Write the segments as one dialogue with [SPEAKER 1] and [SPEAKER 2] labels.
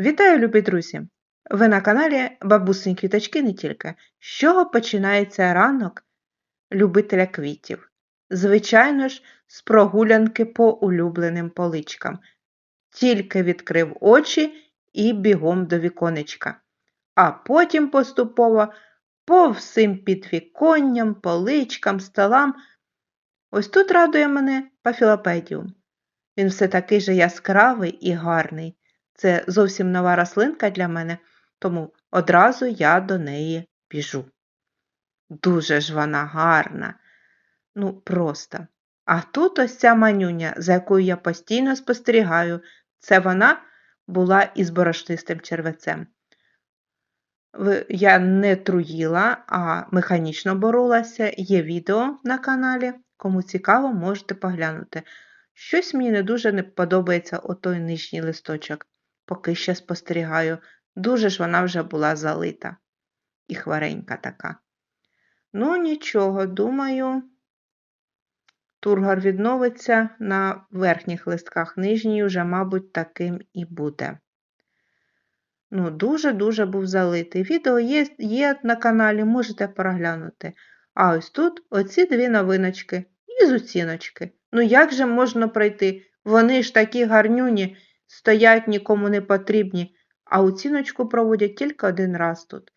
[SPEAKER 1] Вітаю, любі друзі! Ви на каналі Бабусині Квіточки не тільки. З чого починається ранок любителя квітів? Звичайно ж, з прогулянки по улюбленим поличкам. Тільки відкрив очі і бігом до віконечка. А потім поступово по всім підвіконням, поличкам, столам. Ось тут радує мене пафілопедіум. Він все такий же яскравий і гарний. Це зовсім нова рослинка для мене, тому одразу я до неї біжу. Дуже ж вона гарна. Ну, просто. А тут ось ця манюня, за якою я постійно спостерігаю, це вона була із борошнистим червецем. Я не труїла, а механічно боролася. Є відео на каналі. Кому цікаво, можете поглянути. Щось мені не дуже не подобається отой нижній листочок. Поки ще спостерігаю. Дуже ж вона вже була залита. І хваренька така. Ну, нічого, думаю, тургор відновиться на верхніх листках. Нижній вже, мабуть, таким і буде. Ну, дуже-дуже був залитий. Відео є, є на каналі, можете переглянути. А ось тут оці дві новиночки із оціночки. Ну як же можна пройти? Вони ж такі гарнюні, стоять нікому не потрібні, а оціночку проводять тільки один раз тут.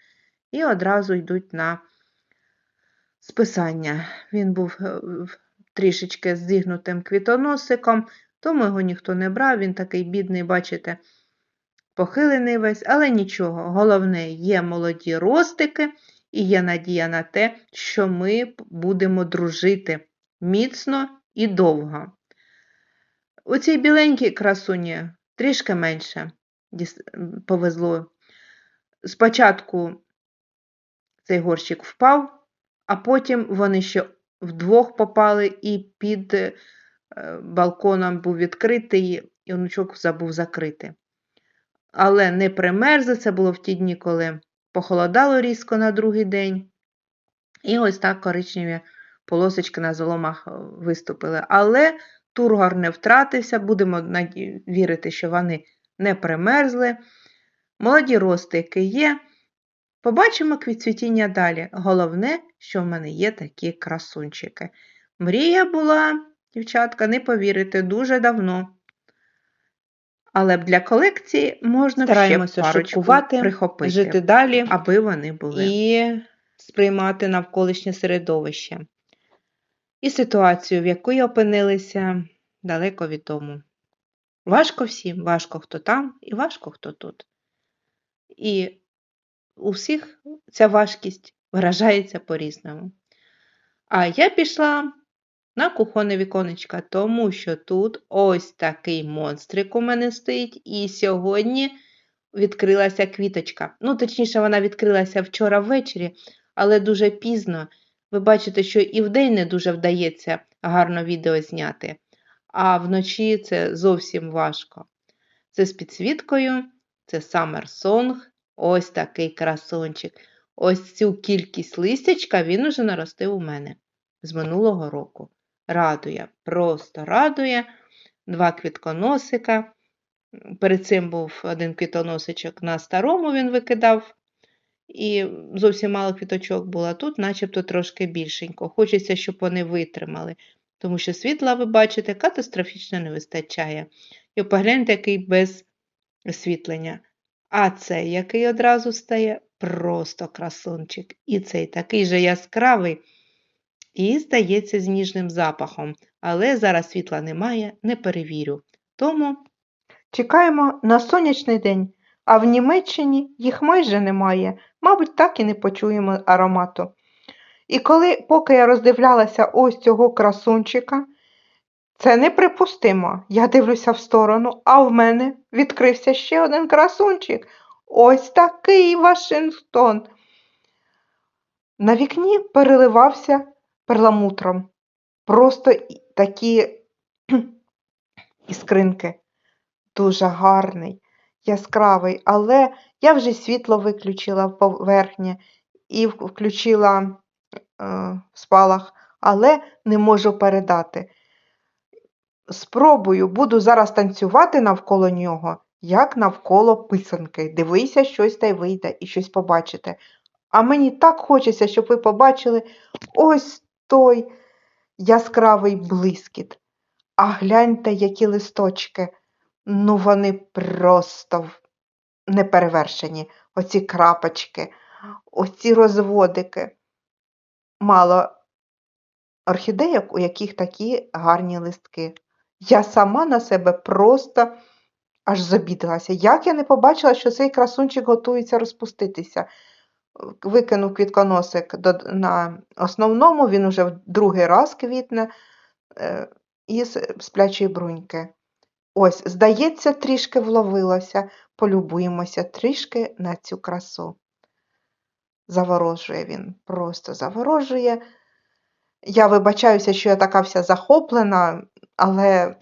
[SPEAKER 1] І одразу йдуть на списання. Він був е, трішечки зігнутим квітоносиком, тому його ніхто не брав, він такий бідний, бачите, похилений весь, але нічого. Головне, є молоді ростики, і є надія на те, що ми будемо дружити міцно і довго. У цій біленькій красуні трішки менше повезло. Спочатку цей горщик впав, а потім вони ще вдвох попали, і під е, балконом був відкритий, і онучок забув закрити. Але не примерзли, це було в ті дні, коли похолодало різко на другий день. І ось так коричневі полосочки на золомах е, виступили. Але тургор не втратився, будемо вірити, що вони не примерзли. Молоді ростики є. Побачимо квітцвітіння далі. Головне, що в мене є такі красунчики. Мрія була, дівчатка, не повірите, дуже давно. Але для колекції можна б ще парочку
[SPEAKER 2] шуткувати,
[SPEAKER 1] прихопити,
[SPEAKER 2] жити далі
[SPEAKER 1] аби вони були.
[SPEAKER 2] і сприймати навколишнє середовище.
[SPEAKER 1] І ситуацію, в якій опинилися, далеко від дому. Важко всім, важко хто там і важко хто тут. І у всіх ця важкість виражається по-різному. А я пішла на кухонне віконечко, тому що тут ось такий монстрик у мене стоїть, і сьогодні відкрилася квіточка. Ну, точніше, вона відкрилася вчора ввечері, але дуже пізно. Ви бачите, що і вдень не дуже вдається гарно відео зняти, а вночі це зовсім важко. Це з підсвіткою, це Summer Song, ось такий красончик. Ось цю кількість листячка він уже наростив у мене з минулого року. Радує, просто радує. Два квітконосика. Перед цим був один квітоносичок на старому він викидав, і зовсім мало квіточок було. Тут начебто трошки більшенько. Хочеться, щоб вони витримали, тому що світла, ви бачите, катастрофічно не вистачає. І погляньте, який без освітлення. А цей, який одразу стає, просто красунчик. І цей такий же яскравий і, здається, з ніжним запахом. Але зараз світла немає, не перевірю. Тому чекаємо на сонячний день, а в Німеччині їх майже немає. Мабуть, так і не почуємо аромату. І коли, поки я роздивлялася ось цього красунчика, це неприпустимо. Я дивлюся в сторону, а в мене відкрився ще один красунчик. Ось такий Вашингтон. На вікні переливався перламутром. Просто такі іскринки. Дуже гарний, яскравий, але я вже світло виключила в поверхні і включила е, спалах, але не можу передати. Спробую, буду зараз танцювати навколо нього. як навколо писанки. Дивися, щось та й вийде і щось побачите. А мені так хочеться, щоб ви побачили ось той яскравий блискіт. А гляньте, які листочки. Ну, вони просто неперевершені. Оці крапочки, оці розводики. Мало орхідейок, у яких такі гарні листки. Я сама на себе просто аж забідалася. Як я не побачила, що цей красунчик готується розпуститися. Викинув квітконосик на основному, він уже в другий раз квітне е, із сплячої бруньки. Ось, здається, трішки вловилося. Полюбуємося трішки на цю красу. Заворожує він, просто заворожує. Я вибачаюся, що я така вся захоплена, але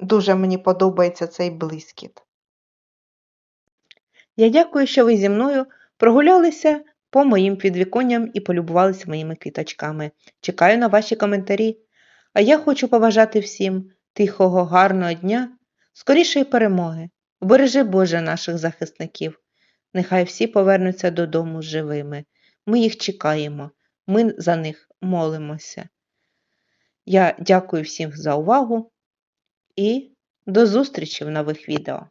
[SPEAKER 1] дуже мені подобається цей блискіт.
[SPEAKER 2] Я дякую, що ви зі мною прогулялися по моїм підвіконням і полюбувалися моїми квіточками. Чекаю на ваші коментарі. А я хочу побажати всім тихого, гарного дня, скорішої перемоги. Бережи Боже наших захисників. Нехай всі повернуться додому живими. Ми їх чекаємо, ми за них молимося. Я дякую всім за увагу і до зустрічі в нових відео.